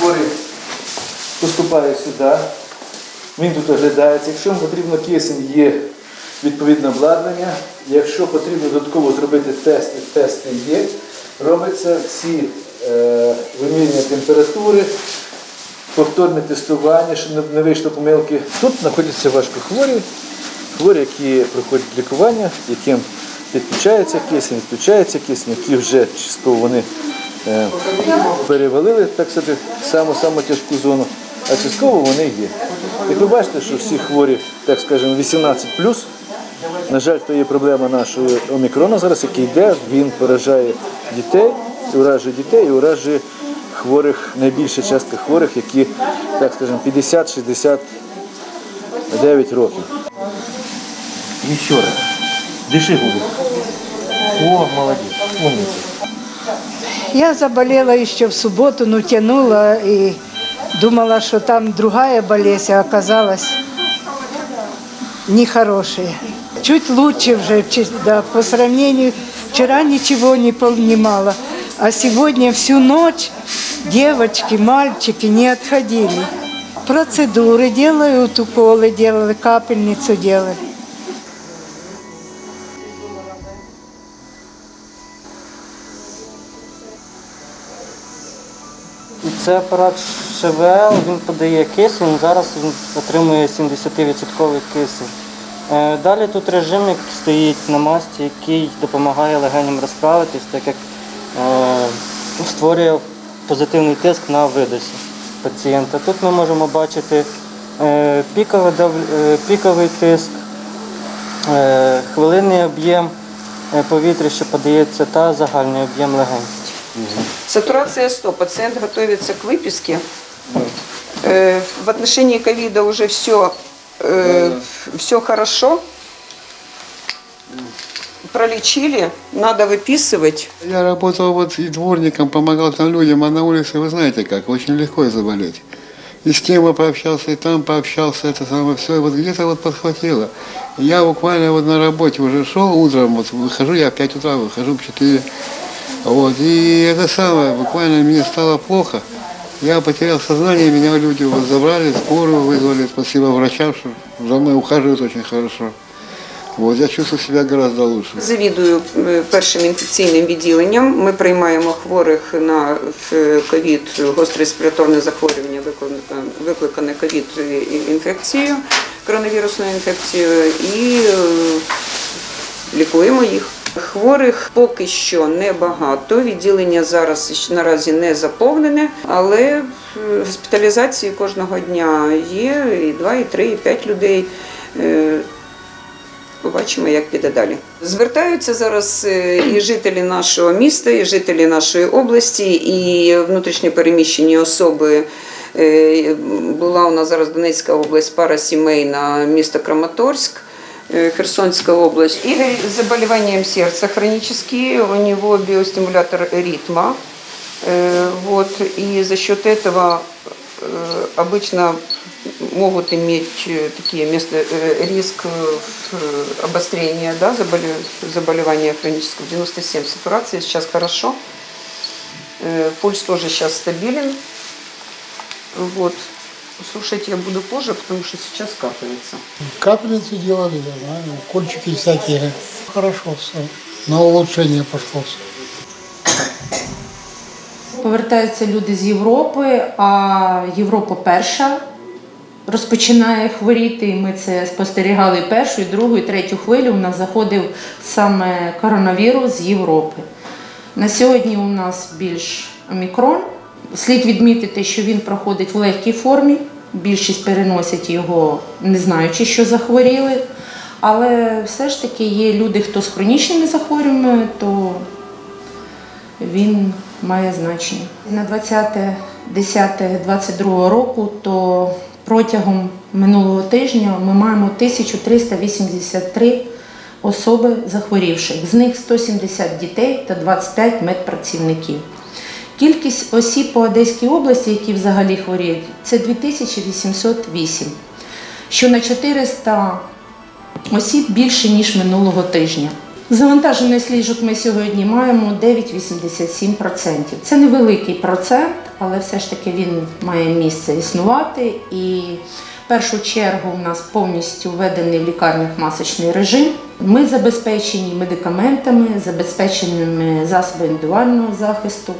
хворий поступає сюди, він тут оглядається. Якщо йому потрібно кисень, є відповідне обладнання. Якщо потрібно додатково зробити тести, тести є. Робиться всі е, вимірювання температури, повторне тестування, щоб не- вийшло помилки. Тут знаходяться важкохворі, хворі, які проходять лікування, яким підключається кисень, відключається кисень, які вже частково вони перевалили так сказати, саму саму тяжку зону, а частково вони є. Як ви бачите, що всі хворі, так скажемо, 18 на жаль, то є проблема нашого омікрона зараз, який йде, він поражає дітей, уражує дітей і уражує хворих, найбільша частка хворих, які, так скажемо, 50-69 років. Еще раз. Дыши губы. О, молодец. Умница. Я заболела еще в субботу, но тянула и думала, что там другая болезнь, а оказалось нехорошая. Чуть лучше уже, да, по сравнению, вчера ничего не понимала, а сегодня всю ночь девочки, мальчики не отходили. Процедуры делают, уколы делали, капельницу делали. Це апарат ШВЛ, він подає кисень, зараз він отримує 70% кисень. Е, Далі тут режимник стоїть на масці, який допомагає легеням розправитись, так як е, створює позитивний тиск на видосі пацієнта. Тут ми можемо бачити е, піковий, тиск, хвилинний об'єм повітря, що подається, та загальний об'єм легень. Сатурация 100. Пациент готовится к выписке. Э, В отношении ковида уже все, все хорошо. Пролечили, надо выписывать. Я работал вот и дворником, помогал там людям, а на улице, вы знаете как, очень легко заболеть. И с тем пообщался, и там пообщался, это самое все, и вот где-то вот подхватило. Я буквально вот на работе уже шел утром, вот выхожу, я в 5 утра выхожу в 4. Вот, и это самое, буквально мне стало плохо. Я потерял сознание, меня люди вот забрали, скорую вызвали, спасибо врачам, что за мной ухаживают очень хорошо. Вот, я чувствую себя гораздо лучше. Завідую е, першим інфекційним відділенням. Ми приймаємо хворих на е, ковід, гостре респіраторне захворювання, викликане- ковід інфекцією, коронавірусною інфекцією, і е, лікуємо їх. Хворих поки що небагато. Відділення зараз наразі не заповнене, але госпіталізації кожного дня є і 2, і 3, і 5 людей. Е, Побачимо, як піде далі. Звертаються зараз е, і жителі нашого міста, і жителі нашої області, і внутрішньо переміщені особи. Е, Була у нас зараз Донецька область, пара сімейна, місто Краматорськ. Э, Херсонская область. Игорь с заболеванием сердца хронические, у него биостимулятор ритма. Э, Вот, и за счет этого э, обычно могут иметь такие место, э, риск обострения да, заболе- заболевания хронического. 97 сатурация сейчас хорошо. Пульс тоже сейчас стабилен. Вот. Слушайте, я буду позже, потому что сейчас капается. Капельницу делали, я знаю, укольчики всякие. Хорошо все. На улучшение пошло все. Повертаються люди з Європи, а Європа перша розпочинає хворіти. І ми це спостерігали першу, і другу, і третю хвилю. У нас заходив саме коронавірус з Європи. На сьогодні у нас більш омікрон. Слід відмітити, що він проходить в легкій формі. Більшість переносять його, не знаючи, що захворіли. Але все ж таки є люди, хто з хронічними захворюваннями, то він має значення. На 20.10.22 року, то протягом минулого тижня ми маємо 1383 особи захворівших. З них 170 дітей та 25 медпрацівників. Кількість осіб по Одеській області, які взагалі хворіють, це 2808, що на 400 осіб більше, ніж минулого тижня. Завантаженість ліжок ми сьогодні маємо 9,87%. Це невеликий процент, але все ж таки він має місце існувати. І в першу чергу у нас повністю введений в лікарнях масочний режим. Ми забезпечені медикаментами, забезпеченими засобами індивідуального захисту.